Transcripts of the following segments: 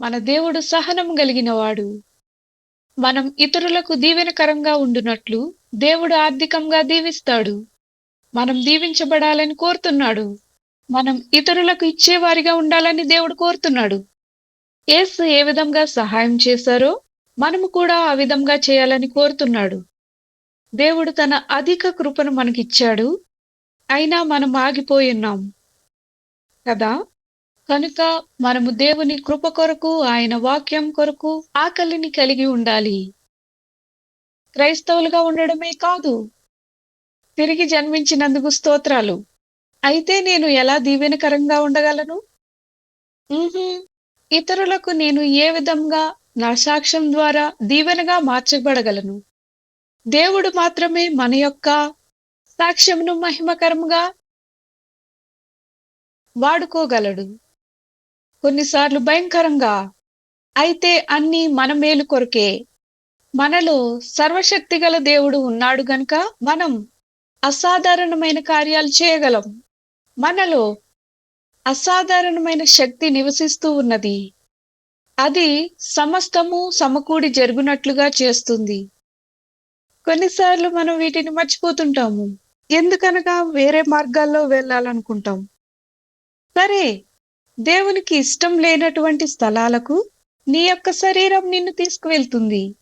మన దేవుడు సహనం కలిగినవాడు. మనం ఇతరులకు దీవెనకరంగా ఉండునట్లు దేవుడు ఆర్థికంగా దీవిస్తాడు. మనం దీవించబడాలని కోరుతున్నాడు. మనం ఇతరులకు ఇచ్చేవారిగా ఉండాలని దేవుడు కోరుతున్నాడు. ఏసు ఏ విధంగా సహాయం చేశారో మనము కూడా ఆ విధంగా చేయాలని కోరుతున్నాడు. దేవుడు తన అధిక కృపను మనకిచ్చాడు. అయినా మనం ఆగిపోయి ఉన్నాం. కదా? కనుక మనము దేవుని కృప కొరకు ఆయన వాక్యం కొరకు ఆకలిని కలిగి ఉండాలి. క్రైస్తవులుగా ఉండడమే కాదు తిరిగి జన్మించినందుకు స్తోత్రాలు. అయితే నేను ఎలా దీవెనకరంగా ఉండగలను? ఇతరులకు నేను ఏ విధంగా నా సాక్ష్యం ద్వారా దీవెనగా మార్చబడగలను? దేవుడు మాత్రమే మన యొక్క సాక్ష్యమును మహిమకరంగా వాడుకోగలడు. కొన్నిసార్లు భయంకరంగా. అయితే అన్ని మన మేలు కొరకే. మనలో సర్వశక్తిగల దేవుడు ఉన్నాడు గనుక మనం అసాధారణమైన కార్యాలు చేయగలం. మనలో అసాధారణమైన శక్తి నివసిస్తూ ఉన్నది. అది సమస్తము సమకూడి జరుగునట్లుగా చేస్తుంది. కొన్నిసార్లు మనం వీటిని మర్చిపోతుంటాము. ఎందుకనగా వేరే మార్గాల్లో వెళ్ళాలనుకుంటాం. సరే దేవునికి ఇష్టం లేనటువంటి స్థలాలకు నీ యొక్క శరీరం నిన్ను తీసుకువెళ్తుంది.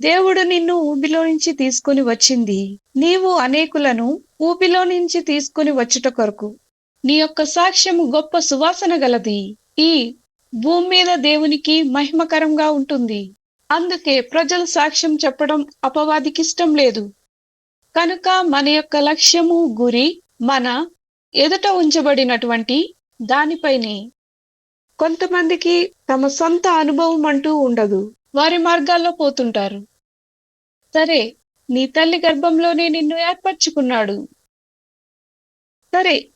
దేవుడు నిన్ను ఊబిలో నుంచి తీసుకుని వచ్చింది. నీవు అనేకులను ఊబిలో నుంచి తీసుకుని వచ్చుట కొరకు నీ యొక్క సాక్ష్యము గొప్ప సువాసన గలది. ఈ భూమి మీద దేవునికి మహిమకరంగా ఉంటుంది. అందుకే ప్రజలు సాక్ష్యం చెప్పడం అపవాదికి ఇష్టం లేదు. కనుక మన యొక్క లక్ష్యము గురి మన ఎదుట ఉంచబడినటువంటి దానిపైనే కొంతమందికి తమ సొంత అనుభవం అంటూ ఉండదు. వారి మార్గాల్లో పోతుంటారు. సరే నీ తల్లి గర్భంలోనే నిన్ను ఏర్పరచుకున్నాడు. సరే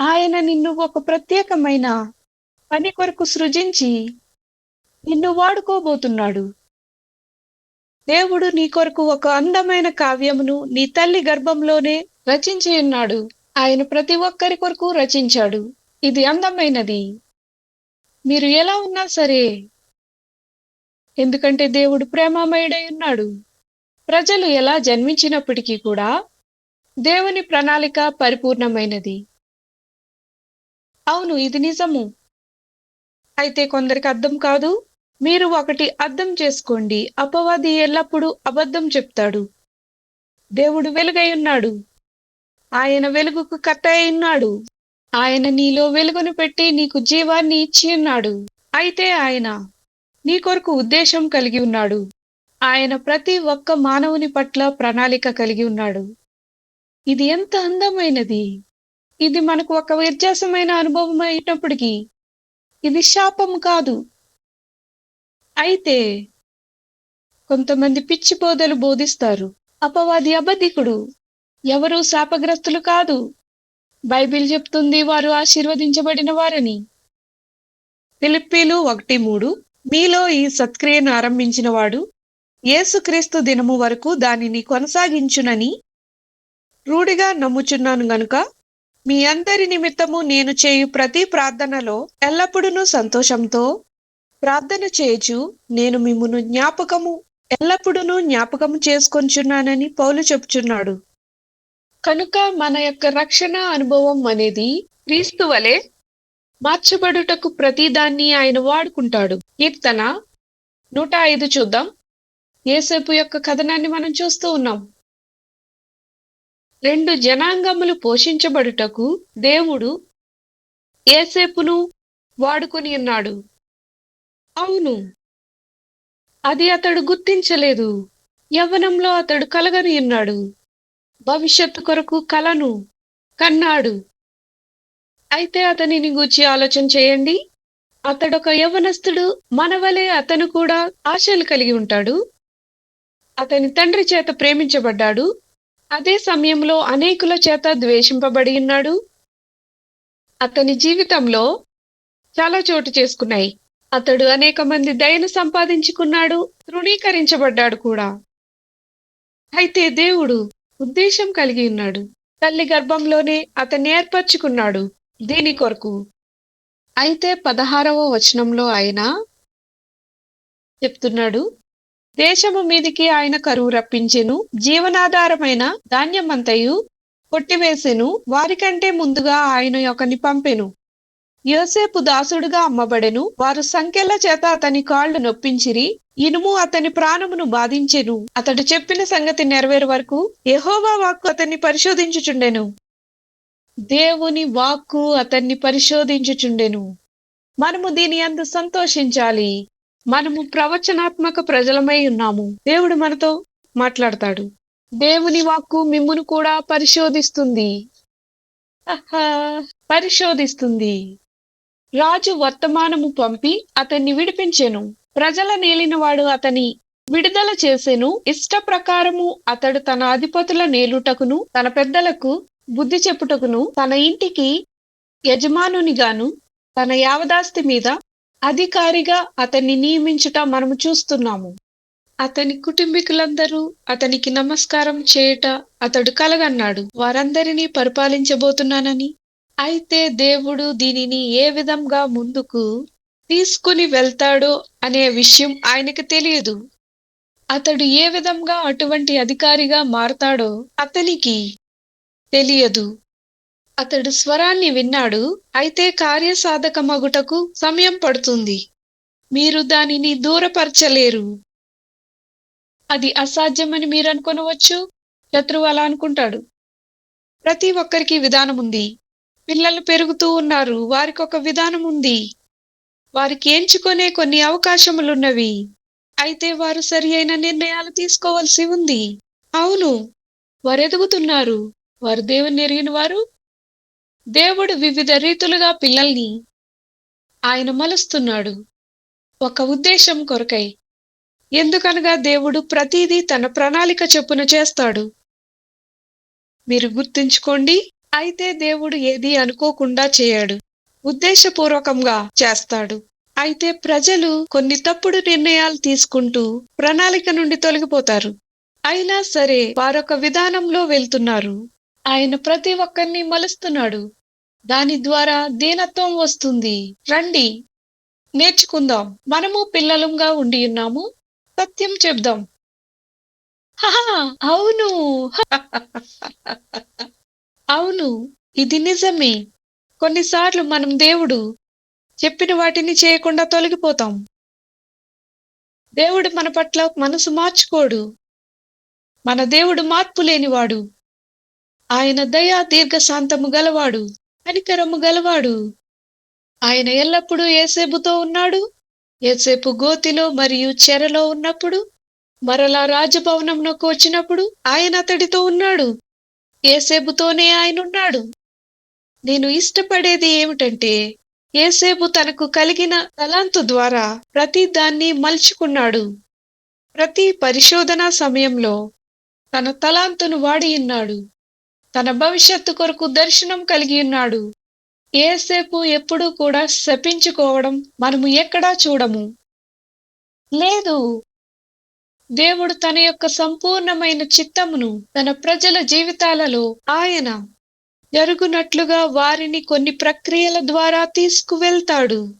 ఆయన నిన్ను ఒక ప్రత్యేకమైన పని కొరకు సృజించి నిన్ను వాడుకోబోతున్నాడు. దేవుడు నీ కొరకు ఒక అందమైన కావ్యమును నీ తల్లి గర్భంలోనే రచించి ఉన్నాడు. ఆయన ప్రతి ఒక్కరి కొరకు రచించాడు. ఇది అందమైనది. మీరు ఎలా ఉన్నా సరే ఎందుకంటే దేవుడు ప్రేమమయుడై ఉన్నాడు. ప్రజలు ఎలా జన్మించినప్పటికీ కూడా దేవుని ప్రణాళిక పరిపూర్ణమైనది. అవును ఇది నిజము. అయితే కొందరికి అర్థం కాదు మీరు ఒకటి అర్థం చేసుకోండి. అపవాది ఎల్లప్పుడూ అబద్ధం చెప్తాడు. దేవుడు వెలుగై ఉన్నాడు. ఆయన వెలుగుకు కత్త ఉన్నాడు. ఆయన నీలో వెలుగును పెట్టి నీకు జీవాన్ని ఇచ్చి ఉన్నాడు. అయితే ఆయన నీ కొరకు ఉద్దేశం కలిగి ఉన్నాడు. ఆయన ప్రతి ఒక్క మానవుని పట్ల ప్రణాళిక కలిగి ఉన్నాడు. ఇది ఎంత అందమైనది! ఇది మనకు ఒక వ్యత్యాసమైన అనుభవం అయినప్పటికీ ఇది శాపం కాదు. అయితే కొంతమంది పిచ్చి బోధలు బోధిస్తారు. అపవాది అబద్ధికుడు ఎవరు శాపగ్రస్తులు కాదు. బైబిల్ చెప్తుంది వారు ఆశీర్వదించబడిన వారని. ఫిలిప్పీలు ఒకటి మూడు మీలో ఈ సత్క్రియను ఆరంభించిన వాడు యేసుక్రీస్తు దినము వరకు దానిని కొనసాగించునని రూఢిగా నమ్ముచున్నాను గనుక మీ అందరి నిమిత్తము నేను చేయు ప్రతి ప్రార్థనలో ఎల్లప్పుడూ సంతోషంతో ప్రార్థన చేయుచు నేను మిమ్మును జ్ఞాపకము ఎల్లప్పుడూ జ్ఞాపకము చేసుకొంచున్నానని పౌలు చెప్చున్నాడు కనుక మన యొక్క రక్షణ అనుభవం అనేది క్రీస్తు వలె మార్చబడుటకు ప్రతిదాన్ని ఆయన వాడుకుంటాడు. కీర్తన నూట ఐదు చూద్దాం. ఏసేపు యొక్క కథనాన్ని మనం చూస్తూ ఉన్నాం. రెండు జనాంగములు పోషించబడుటకు దేవుడు ఏసేపును వాడుకొని ఉన్నాడు. అవును అది అతడు గుర్తించలేదు. యవ్వనంలో అతడు కలగని ఉన్నాడు. భవిష్యత్తు కొరకు కలను కన్నాడు. అయితే అతనిని గూర్చి ఆలోచన చేయండి. అతడొక యవ్వనస్తుడు మనవలే అతను కూడా ఆశలు కలిగి ఉంటాడు. అతని తండ్రి చేత ప్రేమించబడ్డాడు. అదే సమయంలో అనేకుల చేత ద్వేషింపబడి ఉన్నాడు. అతని జీవితంలో చాలా చోటు చేసుకున్నాయి. అతడు అనేక మంది దయను సంపాదించుకున్నాడు తృణీకరించబడ్డాడు కూడా. అయితే దేవుడు ఉద్దేశం కలిగి ఉన్నాడు. తల్లి గర్భంలోనే అతన్ని ఏర్పరచుకున్నాడు. దీని కొరకు. అయితే పదహారవ వచనంలో ఆయన చెప్తున్నాడు. దేశము మీదికి ఆయన కరువు రప్పించెను జీవనాధారమైన ధాన్యమంతయు కొట్టివేసెను వారికంటే ముందుగా ఆయన ఒకని పంపెను. యోసేపు దాసుడుగా అమ్మబడెను. వారు సంఖ్యల చేత అతని కాళ్ళు నొప్పించిరి. ఇనుము అతని ప్రాణమును బాధించెను. అతడు చెప్పిన సంగతి నెరవేరు వరకు యహోవా వాక్కు అతన్ని పరిశోధించుచుండెను. దేవుని వాక్కు అతన్ని పరిశోధించుచుండెను. మనము దీని అందు సంతోషించాలి. మనము ప్రవచనాత్మక ప్రజలమై ఉన్నాము. దేవుడు మనతో మాట్లాడతాడు. దేవుని వాక్కు మిమ్మును కూడా పరిశోధిస్తుంది. ఆహా, పరిశోధిస్తుంది. రాజు వర్తమానము పంపి అతన్ని విడిపించెను. ప్రజల నేలినవాడు అతని విడుదల చేసెను. ఇష్ట ప్రకారము అతడు తన అధిపతుల నేలుటకును తన పెద్దలకు బుద్ధి చెప్పుటకును తన ఇంటికి యజమానునిగాను తన యావదాస్తి మీద అధికారిగా అతన్ని నియమించుట మనము చూస్తున్నాము. అతని కుటుంబీకులందరూ అతనికి నమస్కారం చేయుట అతడు కలగన్నాడు. వారందరినీ పరిపాలించబోతున్నానని అయితే దేవుడు దీనిని ఏ విధంగా ముందుకు తీసుకుని వెళ్తాడో అనే విషయం ఆయనకు తెలియదు. అతడు ఏ విధంగా అటువంటి అధికారిగా మారతాడో అతనికి తెలియదు. అతడు స్వరాన్ని విన్నాడు అయితే కార్యసాధకమగుటకు సమయం పడుతుంది. మీరు దానిని దూరపరచలేరు. అది అసాధ్యమని మీరు అనుకొనవచ్చు? శత్రువు అలా అనుకుంటాడు. ప్రతి ఒక్కరికి విధానం ఉంది పిల్లలు పెరుగుతూ ఉన్నారు. వారికి ఒక విధానం ఉంది. వారికి ఎంచుకునే కొన్ని అవకాశములున్నవి. అయితే వారు సరి అయిన నిర్ణయాలు తీసుకోవాల్సి ఉంది. అవును. వారు ఎదుగుతున్నారు వారు దేవుని ఎరిగిన వారు. దేవుడు వివిధ రీతులుగా పిల్లల్ని ఆయన మలుస్తున్నాడు. ఒక ఉద్దేశం కొరకై. ఎందుకనగా దేవుడు ప్రతిదీ తన ప్రణాళిక చొప్పున చేస్తాడు. మీరు గుర్తుంచుకోండి. అయితే దేవుడు ఏది అనుకోకుండా చేయడు. ఉద్దేశపూర్వకంగా చేస్తాడు. అయితే ప్రజలు కొన్ని తప్పుడు నిర్ణయాలు తీసుకుంటూ ప్రణాళిక నుండి తొలగిపోతారు. అయినా సరే వారొక విధానంలో వెళ్తున్నారు. ఆయన ప్రతి ఒక్కరిని మలుస్తున్నాడు. దాని ద్వారా దీనత్వం వస్తుంది. రండి. నేర్చుకుందాం. మనము పిల్లలంగా ఉండి ఉన్నాము. సత్యం చెప్దాం అవును. అవును ఇది నిజమే. కొన్నిసార్లు మనం దేవుడు చెప్పిన వాటిని చేయకుండా తొలగిపోతాం. దేవుడు మన పట్ల మనసు మార్చుకోడు. మన దేవుడు మార్పు లేనివాడు. ఆయన దయా దీర్ఘశాంతము గలవాడు కనికరము గలవాడు. ఆయన ఎల్లప్పుడూ ఏసేపుతో ఉన్నాడు. ఏసేపు గోతిలో మరియు చెరలో ఉన్నప్పుడు మరలా రాజభవనంలోకి వచ్చినప్పుడు ఆయన అతడితో ఉన్నాడు. ఏసేబుతోనే ఆయనున్నాడు. నేను ఇష్టపడేది ఏమిటంటే ఏసేపు తనకు కలిగిన తలాంతు ద్వారా ప్రతి దాన్ని మలుచుకున్నాడు. ప్రతి పరిశోధన సమయంలో తన తలాంతును వాడి ఉన్నాడు. తన భవిష్యత్తు కొరకు దర్శనం కలిగి ఉన్నాడు. ఏసేపు ఎప్పుడూ కూడా శపించుకోవడం మనము ఎక్కడా చూడము. లేదు దేవుడు తన యొక్క సంపూర్ణమైన చిత్తమును తన ప్రజల జీవితాలలో ఆయన జరుగునట్లుగా వారిని కొన్ని ప్రక్రియల ద్వారా తీసుకువెళ్తాడు.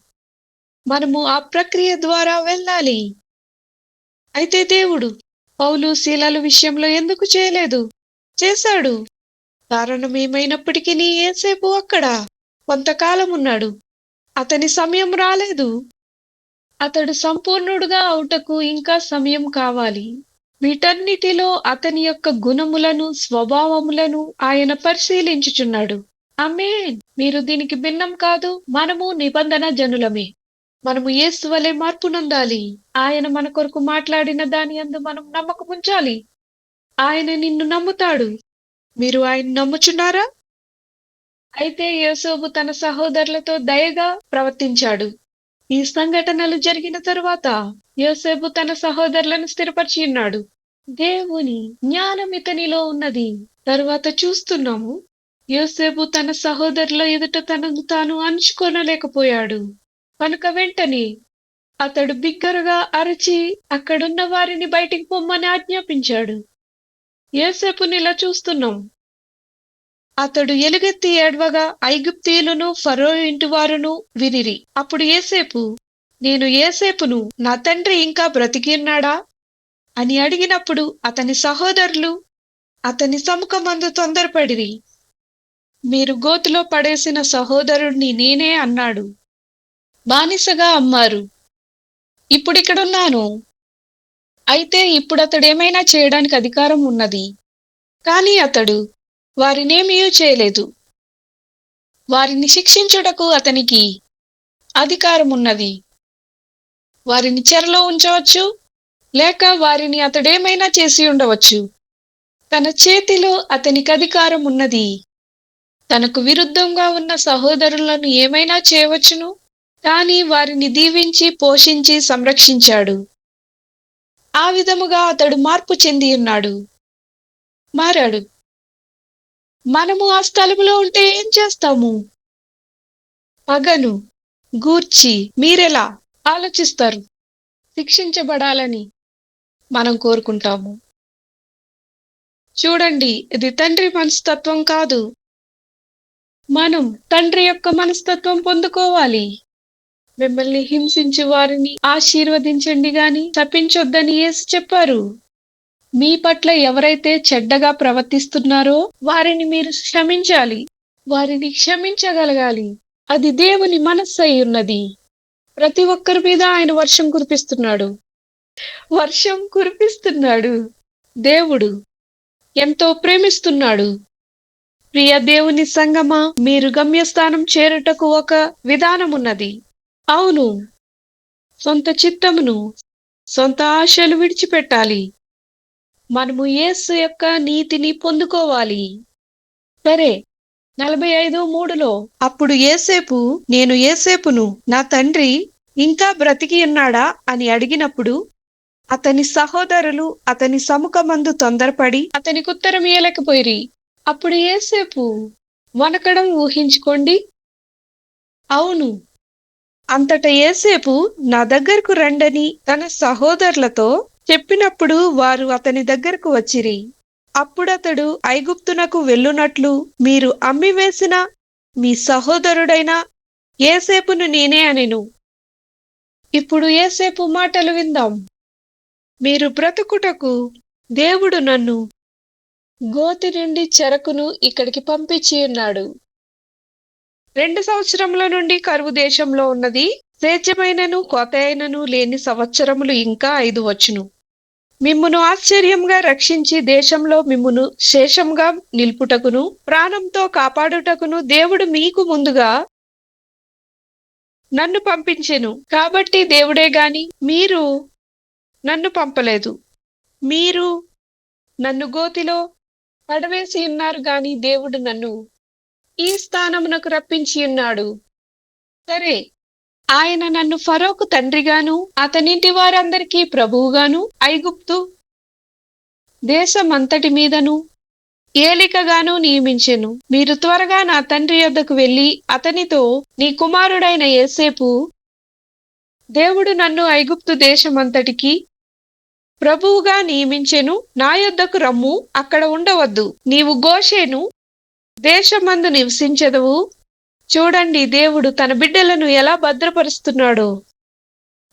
మనము ఆ ప్రక్రియ ద్వారా వెళ్ళాలి. అయితే దేవుడు పౌలు శీలల విషయంలో ఎందుకు చేయలేదు? చేశాడు. కారణం ఏమైనప్పటికీ ఏసేపు అక్కడ కొంతకాలం ఉన్నాడు. అతని సమయం రాలేదు. అతడు సంపూర్ణుడుగా అవుటకు ఇంకా సమయం కావాలి. వీటన్నిటిలో అతని యొక్క గుణములను స్వభావములను ఆయన పరిశీలించుచున్నాడు. అమేన్ మీరు దీనికి భిన్నం కాదు మనము నిబంధన జనులమే. మనము యేసు వలె మార్పు నొందాలి. ఆయన మన కొరకు మాట్లాడిన దాని అందు మనం నమ్మకముంచాలి ఆయన నిన్ను నమ్ముతాడు. మీరు ఆయన నమ్ముచున్నారా? అయితే యోసేపు తన సహోదరులతో దయగా ప్రవర్తించాడు. ఈ సంఘటనలు జరిగిన తరువాత యోసేపు తన సహోదరులను స్థిరపరిచి ఉన్నాడు. దేవుని జ్ఞానం ఇతనిలో ఉన్నది. తరువాత చూస్తున్నాము యోసేపు తన సహోదరుల ఎదుట తనను తాను అణుచుకోనలేకపోయాడు కనుక వెంటనే అతడు బిగ్గరగా అరచి అక్కడున్న వారిని బయటికి పొమ్మని ఆజ్ఞాపించాడు. యోసేపుని ఇలా చూస్తున్నాం అతడు ఎలుగెత్తి ఏడ్వగా ఐగుప్తీయులను ఫరో ఇంటివారును వినిరి. అప్పుడు ఏసేపు నేను ఏసేపును నా తండ్రి ఇంకా బ్రతికిన్నాడా అని అడిగినప్పుడు అతని సహోదరులు అతని సముఖమందు తొందరపడిరి. మీరు గోతిలో పడేసిన సహోదరుణ్ణి నేనే అన్నాడు. బానిసగా అమ్మారు. ఇప్పుడిక్కడున్నాను. అయితే ఇప్పుడు అతడేమైనా చేయడానికి అధికారం ఉన్నది. కానీ అతడు వారినేమీ చేయలేదు. వారిని శిక్షించుటకు అతనికి అధికారం ఉన్నది వారిని చెరలో ఉంచవచ్చు లేక వారిని అతడేమైనా చేసి ఉండవచ్చు. తన చేతిలో అతనికి అధికారం ఉన్నది తనకు విరుద్ధంగా ఉన్న సహోదరులను ఏమైనా చేయవచ్చును? కానీ వారిని దీవించి పోషించి సంరక్షించాడు. ఆ విధముగా అతడు మార్పు చెంది ఉన్నాడు మారాడు. మనము ఆ స్థలములో ఉంటే ఏం చేస్తాము? పగను గూర్చి మీరెలా ఆలోచిస్తారు? శిక్షించబడాలని మనం కోరుకుంటాము. చూడండి ఇది తండ్రి మనస్తత్వం కాదు. మనం తండ్రి యొక్క మనస్తత్వం పొందుకోవాలి. మిమ్మల్ని హింసించు వారిని ఆశీర్వదించండి గాని తప్పించొద్దని యేసు చెప్పారు. మీ పట్ల ఎవరైతే చెడ్డగా ప్రవర్తిస్తున్నారో వారిని మీరు క్షమించాలి. వారిని క్షమించగలగాలి. అది దేవుని మనస్సు అయి ఉన్నది. ప్రతి ఒక్కరి మీద ఆయన వర్షం కురిపిస్తున్నాడు. వర్షం కురిపిస్తున్నాడు. దేవుడు ఎంతో ప్రేమిస్తున్నాడు. ప్రియ దేవుని సంగమా మీరు గమ్యస్థానం చేరుటకు ఒక విధానమున్నది. అవును. సొంత చిత్తమును సొంత ఆశలు విడిచిపెట్టాలి. మనము యేసు యొక్క నీతిని పొందుకోవాలి. సరే నలభై ఐదు మూడులో అప్పుడు ఏసేపు నేను ఏసేపును నా తండ్రి ఇంకా బ్రతికి ఉన్నాడా? అని అడిగినప్పుడు అతని సహోదరులు అతని సముఖమందు తొందరపడి అతనికి ఉత్తరం ఇయ్యలేకపోయిరి. అప్పుడు ఏసేపు వనకడం ఊహించుకోండి. అవును. అంతట ఏసేపు నా దగ్గరకు రండని తన సహోదరులతో చెప్పినప్పుడు వారు అతని దగ్గరకు వచ్చిరి. అప్పుడతడు ఐగుప్తునకు వెళ్ళునట్లు మీరు అమ్మివేసిన మీ సహోదరుడైన ఏసేపును నేనే అనెను. ఇప్పుడు ఏసేపు మాటలు విందాం. మీరు బ్రతుకుటకు దేవుడు నన్ను గోతి నుండి చెరకును ఇక్కడికి పంపించి ఉన్నాడు. రెండు సంవత్సరముల నుండి కరువు దేశంలో ఉన్నది సేద్యమైనను కోత అయినను లేని సంవత్సరములు ఇంకా ఐదు వచ్చును. మిమ్మును ఆశ్చర్యంగా రక్షించి దేశంలో మిమ్మును శేషంగా నిల్పుటకును ప్రాణంతో కాపాడుటకును దేవుడు మీకు ముందుగా నన్ను పంపించెను. కాబట్టి దేవుడే గాని మీరు నన్ను పంపలేదు. మీరు నన్ను గోతిలో పడవేసి ఉన్నారు గాని దేవుడు నన్ను ఈ స్థానమునకు రప్పించి ఉన్నాడు. సరే ఆయన నన్ను ఫరోకు తండ్రిగాను అతనింటి వారందరికీ ప్రభువుగాను ఐగుప్తు దేశమంతటి మీదను ఏలికగాను నియమించెను. మీరు త్వరగా నా తండ్రి యొద్దకు వెళ్ళి అతనితో నీ కుమారుడైన ఏసేపు దేవుడు నన్ను ఐగుప్తు దేశమంతటికి ప్రభువుగా నియమించెను. నా యొద్దకు రమ్ము అక్కడ ఉండవద్దు. నీవు గోషేను దేశమందు నివసించెదవు. చూడండి దేవుడు తన బిడ్డలను ఎలా భద్రపరుస్తున్నాడో?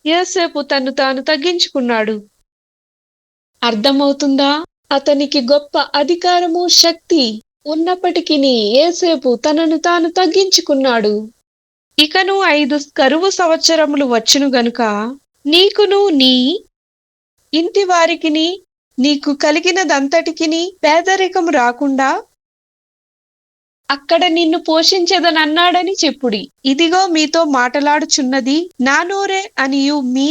ఏసేపు తను తాను తగ్గించుకున్నాడు. అర్థమవుతుందా? అతనికి గొప్ప అధికారము శక్తి ఉన్నప్పటికీ ఏసేపు తనను తాను తగ్గించుకున్నాడు. ఇకను ఐదు కరువు సంవత్సరములు వచ్చును గనుక నీకును నీ ఇంటి వారికిని నీకు కలిగినదంతటికిని పేదరికము రాకుండా అక్కడ నిన్ను పోషించదనన్నాడని చెప్పుడి. ఇదిగో మీతో మాటలాడుచున్నది నా నోరే అనియు మీ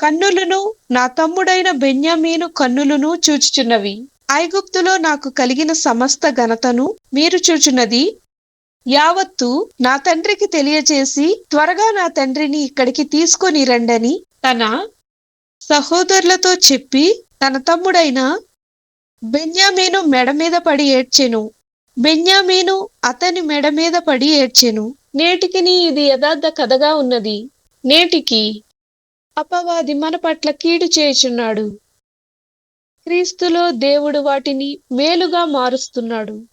కన్నులను నా తమ్ముడైన బెన్యామీను కన్నులను చూచుచున్నవి. ఐగుప్తులో నాకు కలిగిన సమస్త ఘనతను మీరు చూచున్నది. యావత్తు నా తండ్రికి తెలియచేసి త్వరగా నా తండ్రిని ఇక్కడికి తీసుకొని రండని తన సహోదరులతో చెప్పి తన తమ్ముడైన బెన్యామీను మెడ మీద పడి ఏడ్చెను. బెన్యామీను అతని మెడ మీద పడి ఏడ్చెను. నేటికిని ఇది యథార్థ కథగా ఉన్నది. నేటికి అపవాది మన పట్ల కీడు చేయుచున్నాడు. క్రీస్తులో దేవుడు వాటిని మేలుగా మారుస్తున్నాడు.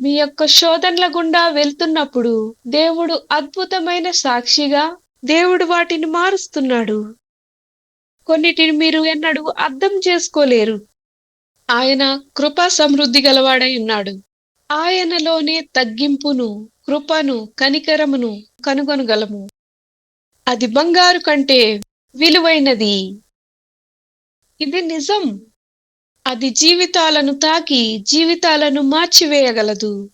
మీ యొక్క శోధనల గుండా వెళ్తున్నప్పుడు దేవుడు అద్భుతమైన సాక్షిగా దేవుడు వాటిని మారుస్తున్నాడు. కొన్నిటిని మీరు ఎన్నడూ అర్థం చేసుకోలేరు. ఆయన కృపా సమృద్ధి గలవాడై ఉన్నాడు. ఆయనలోనే తగ్గింపును కృపను కనికరమును కనుగొనగలము. అది బంగారు కంటే విలువైనది. ఇది నిజం. అది జీవితాలను తాకి జీవితాలను మార్చివేయగలదు.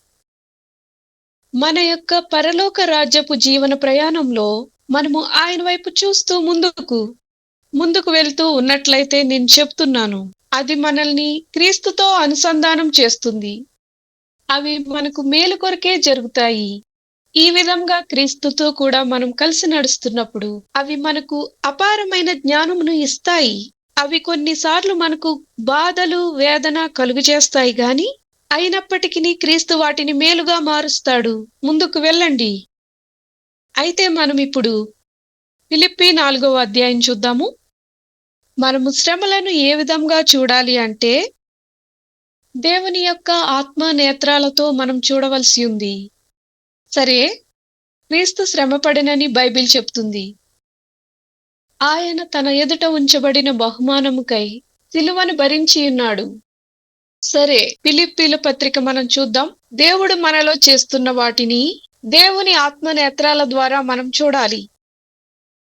మన యొక్క పరలోక రాజ్యపు జీవన ప్రయాణంలో మనము ఆయన వైపు చూస్తూ ముందుకు ముందుకు వెళ్తూ ఉన్నట్లయితే నేను చెప్తున్నాను. అది మనల్ని క్రీస్తుతో అనుసంధానం చేస్తుంది. అవి మనకు మేలు కొరకే జరుగుతాయి. ఈ విధంగా క్రీస్తుతో కూడా మనం కలిసి నడుస్తున్నప్పుడు అవి మనకు అపారమైన జ్ఞానమును ఇస్తాయి. అవి కొన్నిసార్లు మనకు బాధలు వేదన కలుగు చేస్తాయి గాని అయినప్పటికీ క్రీస్తు వాటిని మేలుగా మారుస్తాడు. ముందుకు వెళ్ళండి. అయితే మనం ఇప్పుడు ఫిలిప్పి నాలుగవ అధ్యాయం చూద్దాము. మనము శ్రమలను ఏ విధంగా చూడాలి అంటే దేవుని యొక్క ఆత్మ నేత్రాలతో మనం చూడవలసి ఉంది. సరే క్రీస్తు శ్రమపడినని బైబిల్ చెప్తుంది. ఆయన తన ఎదుట ఉంచబడిన బహుమానముకై సిలువను భరించి ఉన్నాడు. సరే పిలిప్పీల పత్రిక మనం చూద్దాం. దేవుడు మనలో చేస్తున్న వాటిని దేవుని ఆత్మ నేత్రాల ద్వారా మనం చూడాలి.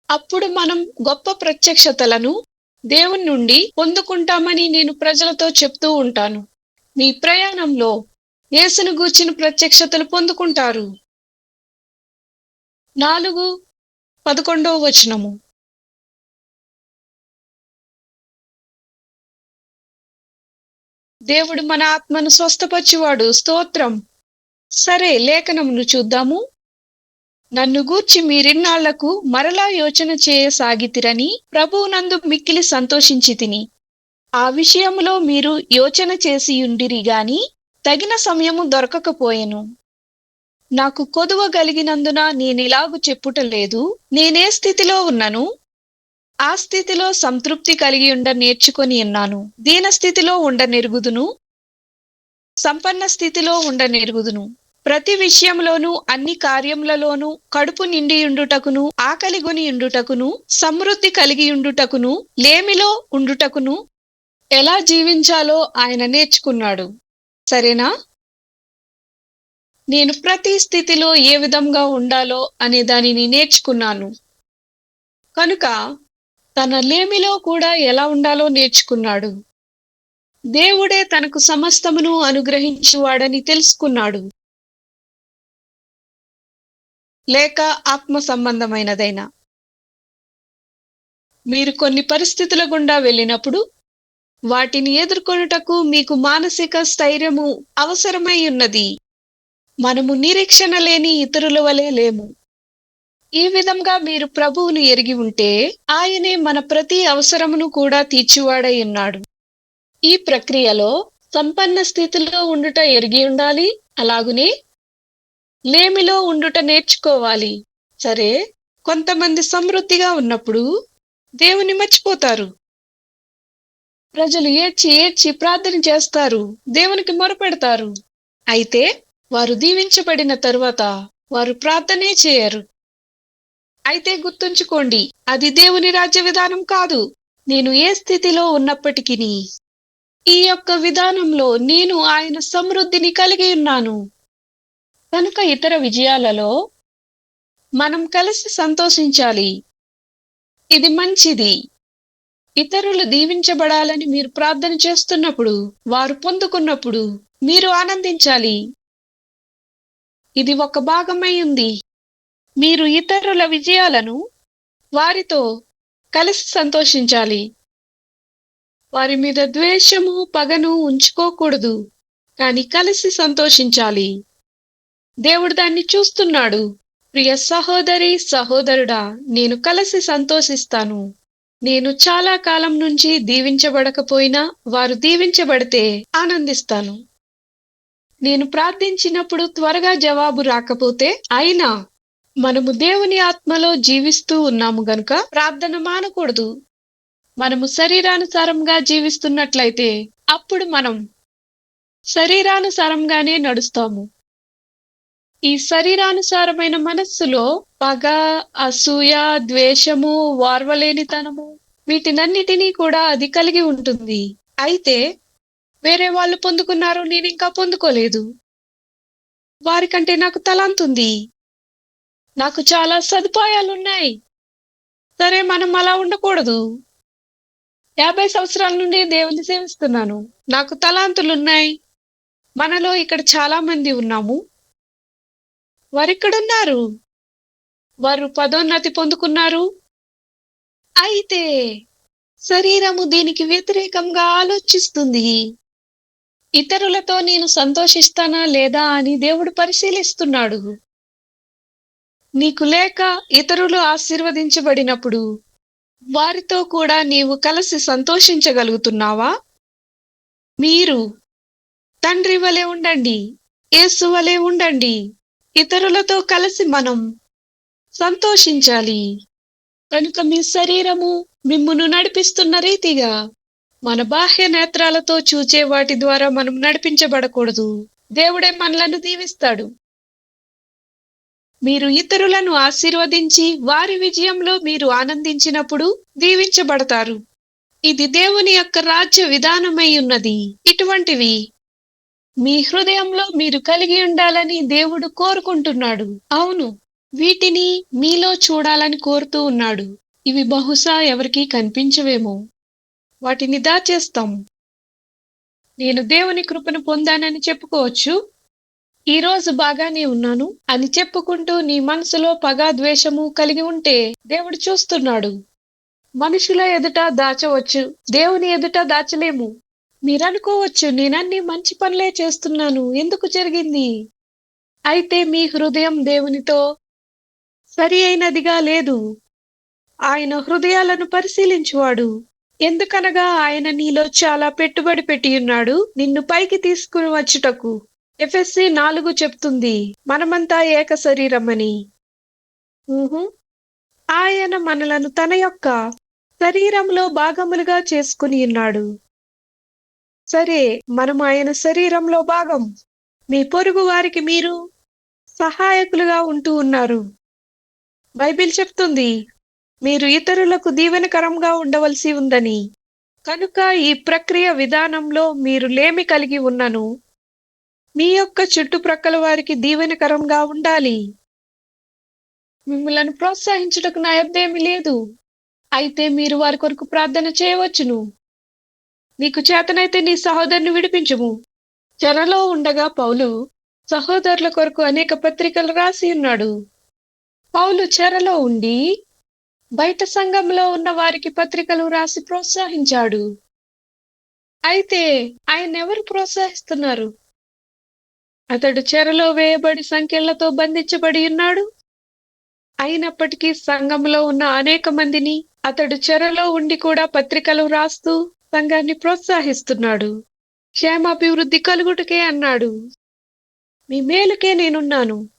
అప్పుడు మనం గొప్ప ప్రత్యక్షతలను దేవుని నుండి పొందుకుంటామని నేను ప్రజలతో చెప్తూ ఉంటాను. మీ ప్రయాణంలో యేసును గూర్చిన ప్రత్యక్షతలు పొందుకుంటారు. నాలుగు పదకొండవ వచనము. దేవుడు మన ఆత్మను స్వస్థపరిచేవాడు. స్తోత్రం. సరే లేఖనమును చూద్దాము. నన్ను గూర్చి మీరిన్నాళ్ళకు మరలా యోచన చేయసాగితిరని ప్రభువునందు మిక్కిలి సంతోషించి తిని. ఆ విషయములో మీరు యోచన చేసి ఉండిరి గాని తగిన సమయము దొరకకపోయెను. నాకు కొదువగలిగినందున నేనిలాగు చెప్పుట లేదు నేనే స్థితిలో ఉన్నను. ఆ స్థితిలో సంతృప్తి కలిగి ఉండ నేర్చుకొని ఉన్నాను దీన స్థితిలో ఉండ నెరుగుదును. సంపన్న స్థితిలో ఉండ నెరుగుదును. ప్రతి విషయంలోనూ అన్ని కార్యములలోనూ కడుపు నిండియుండుటకును ఆకలిగొనియుండుటకును ఉండుటకును సమృద్ధి కలిగి ఉండుటకును లేమిలో ఉండుటకును ఎలా జీవించాలో ఆయన నేర్చుకున్నాడు. సరేనా? నేను ప్రతి స్థితిలో ఏ విధంగా ఉండాలో అనే దానిని నేర్చుకున్నాను. కనుక తన లేమిలో కూడా ఎలా ఉండాలో నేర్చుకున్నాడు. దేవుడే తనకు సమస్తమును అనుగ్రహించువాడని తెలుసుకున్నాడు. లేక ఆత్మ సంబంధమైనదైనా? మీరు కొన్ని పరిస్థితుల గుండా వెళ్ళినప్పుడు వాటిని ఎదుర్కొనుటకు మీకు మానసిక స్థైర్యము అవసరమై ఉన్నది. మనము నిరీక్షణ లేని ఇతరుల వలె లేము. ఈ విధంగా మీరు ప్రభువును ఎరిగి ఉంటే ఆయనే మన ప్రతి అవసరమును కూడా తీర్చివాడై ఉన్నాడు. ఈ ప్రక్రియలో సంపన్న స్థితిలో ఉండుట ఎరిగి ఉండాలి. అలాగునే లేమిలో ఉండుట నేర్చుకోవాలి. సరే కొంతమంది సమృద్ధిగా ఉన్నప్పుడు దేవుని మర్చిపోతారు. ప్రజలు ఏడ్చి ఏడ్చి ప్రార్థన చేస్తారు దేవునికి మొరపెడతారు. అయితే వారు దీవించబడిన తరువాత వారు ప్రార్థనే చేయరు. అయితే గుర్తుంచుకోండి అది దేవుని రాజ్య విధానం కాదు. నేను ఏ స్థితిలో ఉన్నప్పటికీ ఈ యొక్క విధానంలో నేను ఆయన సమృద్ధిని కలిగి ఉన్నాను. కనుక ఇతర విజయాలలో మనం కలిసి సంతోషించాలి. ఇది మంచిది. ఇతరులు దీవించబడాలని మీరు ప్రార్థన చేస్తున్నప్పుడు వారు పొందుకున్నప్పుడు మీరు ఆనందించాలి. ఇది ఒక భాగమై ఉంది. మీరు ఇతరుల విజయాలను వారితో కలిసి సంతోషించాలి. వారి మీద ద్వేషము పగను ఉంచుకోకూడదు. కానీ కలిసి సంతోషించాలి. దేవుడు దాన్ని చూస్తున్నాడు. ప్రియ సహోదరి సహోదరుడా నేను కలిసి సంతోషిస్తాను. నేను చాలా కాలం నుంచి దీవించబడకపోయినా వారు దీవించబడితే ఆనందిస్తాను. నేను ప్రార్థించినప్పుడు త్వరగా జవాబు రాకపోతే అయినా మనము దేవుని ఆత్మలో జీవిస్తూ ఉన్నాము గనుక ప్రార్థన మానకూడదు. మనము శరీరానుసారంగా జీవిస్తున్నట్లయితే అప్పుడు మనం శరీరానుసారంగానే నడుస్తాము. ఈ శరీరానుసారమైన మనస్సులో పగ అసూయ ద్వేషము వార్వలేనితనము వీటినన్నిటినీ కూడా అది కలిగి ఉంటుంది. అయితే వేరే వాళ్ళు పొందుకున్నారు నేను ఇంకా పొందుకోలేదు. వారికంటే నాకు తలాంతుంది నాకు చాలా సదుపాయాలు ఉన్నాయి. సరే మనం అలా ఉండకూడదు. యాభై సంవత్సరాల నుండి దేవుని సేవిస్తున్నాను. నాకు తలాంతులున్నాయి మనలో ఇక్కడ చాలా మంది ఉన్నాము. వారిక్కడున్నారు? వారు పదోన్నతి పొందుకున్నారు? అయితే శరీరము దీనికి వ్యతిరేకంగా ఆలోచిస్తుంది. ఇతరులతో నేను సంతోషిస్తానా లేదా అని దేవుడు పరిశీలిస్తున్నాడు. నీకు లేక ఇతరులు ఆశీర్వదించబడినప్పుడు వారితో కూడా నీవు కలిసి సంతోషించగలుగుతున్నావా? మీరు తండ్రి వలె ఉండండి యేసు వలె ఉండండి. ఇతరులతో కలిసి మనం సంతోషించాలి. కనుక మీ శరీరము మిమ్మును నడిపిస్తున్న రీతిగా మన బాహ్య నేత్రాలతో చూచే వాటి ద్వారా మనం నడిపించబడకూడదు. దేవుడే మనలను దీవిస్తాడు. మీరు ఇతరులను ఆశీర్వదించి వారి విజయంలో మీరు ఆనందించినప్పుడు దీవించబడతారు. ఇది దేవుని యొక్క రాజ్య విధానమై ఉన్నది. ఇటువంటివి మీ హృదయంలో మీరు కలిగి ఉండాలని దేవుడు కోరుకుంటున్నాడు. అవును వీటిని మీలో చూడాలని కోరుతూ ఉన్నాడు. ఇవి బహుశా ఎవరికీ కనిపించవేమో. వాటిని దాచేస్తాం. నేను దేవుని కృపను పొందానని చెప్పుకోవచ్చు. ఈరోజు బాగానే ఉన్నాను అని చెప్పుకుంటూ నీ మనసులో పగ ద్వేషము కలిగి ఉంటే దేవుడు చూస్తున్నాడు. మనుషుల ఎదుట దాచవచ్చు. దేవుని ఎదుట దాచలేము. మీరనుకోవచ్చు నేనన్ని మంచి పనులే చేస్తున్నాను. ఎందుకు జరిగింది? అయితే మీ హృదయం దేవునితో సరి అయినదిగా లేదు. ఆయన హృదయాలను పరిశీలించువాడు. ఎందుకనగా ఆయన నీలో చాలా పెట్టుబడి పెట్టి ఉన్నాడు. నిన్ను పైకి తీసుకుని వచ్చుటకు. ఎఫ్ఎస్సి నాలుగు చెప్తుంది. మనమంతా ఏక శరీరమని. ఆయన మనలను తన యొక్క శరీరంలో భాగములుగా చేసుకుని ఉన్నాడు. సరే మనం ఆయన శరీరంలో భాగం. మీ పొరుగు వారికి మీరు సహాయకులుగా ఉంటూ ఉన్నారు. బైబిల్ చెప్తుంది మీరు ఇతరులకు దీవెనకరంగా ఉండవలసి ఉందని. కనుక ఈ ప్రక్రియ విధానంలో మీరు లేమి కలిగి ఉన్నను. మీ యొక్క చుట్టుప్రక్కల వారికి దీవెనకరంగా ఉండాలి. మిమ్మల్ని ప్రోత్సహించుటకు నా యొద్ద ఏమీ లేదు. అయితే మీరు వారి కొరకు ప్రార్థన చేయవచ్చును. నీకు చేతనైతే నీ సహోదరుని విడిపించుము. చెరలో ఉండగా పౌలు సహోదరుల కొరకు అనేక పత్రికలు రాసి ఉన్నాడు. పౌలు చెరలో ఉండి బయట సంఘంలో ఉన్న వారికి పత్రికలు రాసి ప్రోత్సహించాడు. అయితే ఆయన ఎవరు ప్రోత్సహిస్తున్నారు? అతడు చెరలో వేయబడి సంఖ్యలతో బంధించబడి ఉన్నాడు. అయినప్పటికీ సంఘంలో ఉన్న అనేక మందిని అతడు చెరలో ఉండి కూడా పత్రికలు రాస్తూ సంఘాన్ని ప్రోత్సహిస్తున్నాడు. క్షేమాభివృద్ధి కలుగుటకే అన్నాడు. మీ మేలుకే నేనున్నాను.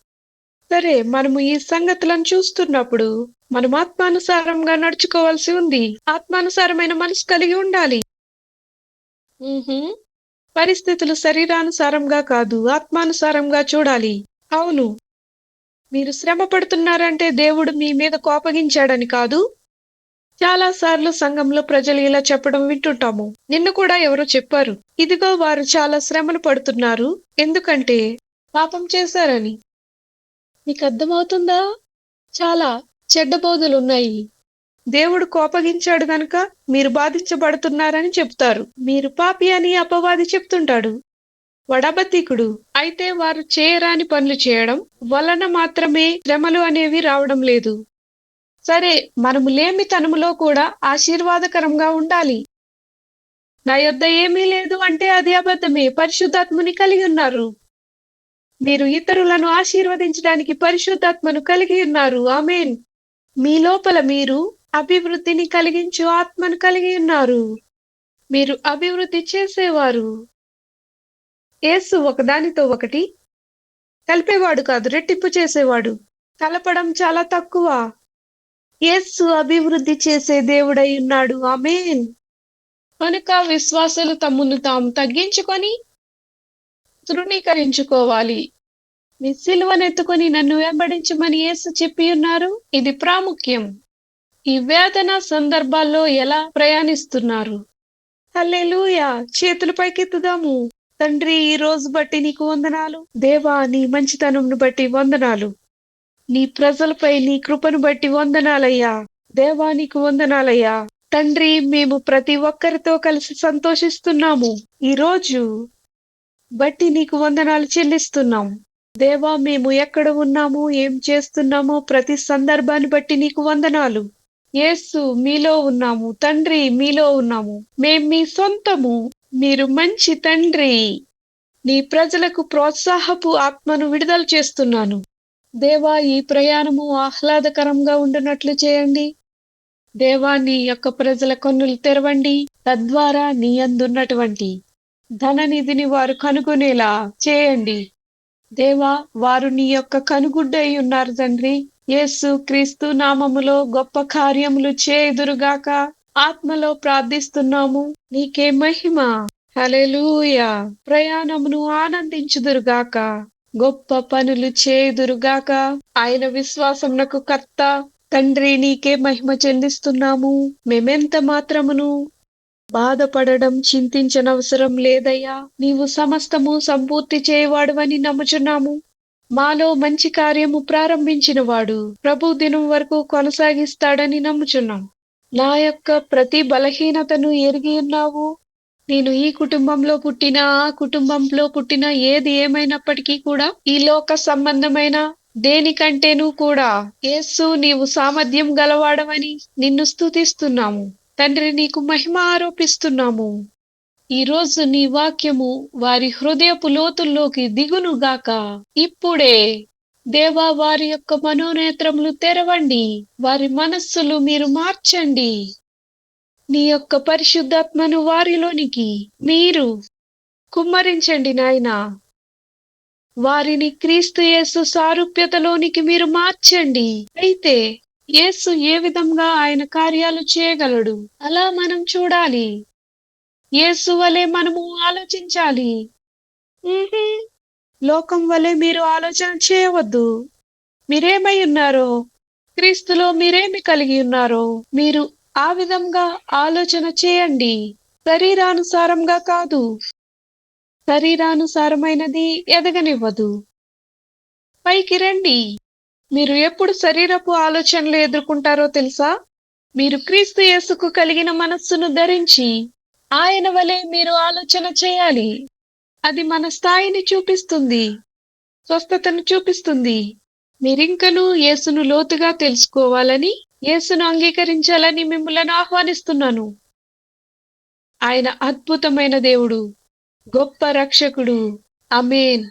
సరే మనము ఈ సంగతులను చూస్తున్నప్పుడు మనం ఆత్మానుసారంగా నడుచుకోవాల్సి ఉంది. ఆత్మానుసారమైన మనసు కలిగి ఉండాలి. పరిస్థితులు శరీరానుసారంగా కాదు ఆత్మానుసారంగా చూడాలి. అవును. మీరు శ్రమ పడుతున్నారంటే దేవుడు మీ మీద కోపగించాడని కాదు? చాలా సార్లు సంఘంలో ప్రజలు ఇలా చెప్పడం వింటుంటాము. నిన్ను కూడా ఎవరో చెప్పారు. ఇదిగో వారు చాలా శ్రమలు పడుతున్నారు. ఎందుకంటే పాపం చేశారని. నీకు అర్థమవుతుందా? చాలా చెడ్డ బోధలు ఉన్నాయి దేవుడు కోపగించాడు గనుక మీరు బాధించబడుతున్నారని చెప్తారు. మీరు పాపి అని అపవాది చెప్తుంటాడు. వడబతికుడు అయితే వారు చేయరాని పనులు చేయడం వలన మాత్రమే శ్రమలు అనేవి రావడం లేదు. సరే మనము లేమి తనములో కూడా ఆశీర్వాదకరంగా ఉండాలి. నా యొద్ద ఏమీ లేదు అంటే అది అబద్ధమే. పరిశుద్ధాత్ముని కలిగి ఉన్నారు. మీరు ఇతరులను ఆశీర్వదించడానికి పరిశుద్ధాత్మను కలిగి ఉన్నారు. ఆమెన్. మీ లోపల మీరు అభివృద్ధిని కలిగించు ఆత్మను కలిగి ఉన్నారు. మీరు అభివృద్ధి చేసేవారు. యేసు ఒకదానితో ఒకటి కలిపేవాడు కాదు రెట్టింపు చేసేవాడు. కలపడం చాలా తక్కువ. యేసు అభివృద్ధి చేసే దేవుడై ఉన్నాడు. ఆమేన్. కనుక విశ్వాసులు తమ్మును తాము తగ్గించుకొని తృణీకరించుకోవాలి. మీ సిలువనెత్తుకొని నన్ను వెంబడించమని యేసు చెప్పి ఉన్నారు. ఇది ప్రాముఖ్యం. ఈ వేదన సందర్భాల్లో ఎలా ప్రయాణిస్తున్నారు? హల్లెలూయా. చేతులు పైకెత్తుదాము. తండ్రి ఈ రోజు బట్టి నీకు వందనాలు. దేవా నీ మంచితనంను బట్టి వందనాలు. నీ ప్రజలపై నీ కృపను బట్టి వందనాలయ్యా. దేవా నీకు వందనాలయ్యా. తండ్రి మేము ప్రతి ఒక్కరితో కలిసి సంతోషిస్తున్నాము. ఈ రోజు బట్టి నీకు వందనాలు చెల్లిస్తున్నాం. దేవా మేము ఎక్కడ ఉన్నాము ఏం చేస్తున్నామో ప్రతి సందర్భాన్ని బట్టి నీకు వందనాలు. యేసు మీలో ఉన్నాము. తండ్రి మీలో ఉన్నాము. మేం మీ సొంతము. మీరు మంచి తండ్రి. నీ ప్రజలకు ప్రోత్సాహపు ఆత్మను విడుదల చేస్తున్నాను. దేవా ఈ ప్రయాణము ఆహ్లాదకరంగా ఉండునట్లు చేయండి. దేవా నీ యొక్క ప్రజల కన్నులు తెరవండి. తద్వారా నీ అందున్నటువంటి ధననిధిని వారు కనుగొనేలా చేయండి. దేవా వారు నీ యొక్క కనుగుడ్డై ఉన్నారు తండ్రి. యేసు క్రీస్తు నామములో గొప్ప కార్యములు చేయదురుగాక ఆత్మలో ప్రార్థిస్తున్నాము. నీకే మహిమ. హల్లెలూయా. ప్రయాణమును ఆనందించుదురుగాక. గొప్ప పనులు చేదురుగాక ఆయన విశ్వాసమునకు కర్త. తండ్రి నీకే మహిమ చెల్లిస్తున్నాము. మేమెంత మాత్రమును బాధపడడం చింతించనవసరం లేదయ్యా. నీవు సమస్తము సంపూర్తి చేయవాడువని నమ్ముచున్నాము. మాలో మంచి కార్యము ప్రారంభించిన వాడు ప్రభు దినం వరకు కొనసాగిస్తాడని నమ్ముచున్నాం. నా యొక్క ప్రతి బలహీనతను ఎరిగి ఉన్నావు. నేను ఈ కుటుంబంలో పుట్టిన ఆ కుటుంబంలో పుట్టిన ఏది ఏమైనప్పటికీ కూడా ఈ లోక సంబంధమైన దేనికంటేనూ కూడా యేసు నీవు సామర్థ్యం గలవాడవని నిన్ను స్తుతిస్తున్నాము. తండ్రి నీకు మహిమ ఆరోపిస్తున్నాము. ఈ రోజు నీ వాక్యము వారి హృదయపు లోతుల్లోకి దిగునుగాక ఇప్పుడే దేవా వారి యొక్క మనోనేత్రములు తెరవండి. వారి మనస్సులు మీరు మార్చండి. నీ యొక్క పరిశుద్ధాత్మను వారిలోనికి మీరు కుమ్మరించండి నాయనా. వారిని క్రీస్తు యేసు సారూప్యతలోనికి మీరు మార్చండి. అయితే యేసు ఏ విధంగా ఆయన కార్యాలు చేయగలడు? అలా మనం చూడాలి. యేసు వలె మనము ఆలోచించాలి. లోకం వలె మీరు ఆలోచన చేయవద్దు. మీరేమై ఉన్నారో? క్రీస్తులో మీరేమి కలిగి ఉన్నారో? మీరు ఆ విధంగా ఆలోచన చేయండి. శరీరానుసారంగా కాదు. శరీరానుసారమైనది ఎదగనివ్వదు. పైకి రండి. మీరు ఎప్పుడు శరీరపు ఆలోచనలు ఎదుర్కొంటారో తెలుసా? మీరు క్రీస్తు యేసుకు కలిగిన మనస్సును ధరించి ఆయన వలె మీరు ఆలోచన చేయాలి. అది మన స్థాయిని చూపిస్తుంది. స్వస్థతను చూపిస్తుంది. మీరింకను యేసును లోతుగా తెలుసుకోవాలని యేసును అంగీకరించాలని మిమ్మల్ని ఆహ్వానిస్తున్నాను. ఆయన అద్భుతమైన దేవుడు గొప్ప రక్షకుడు. అమేన్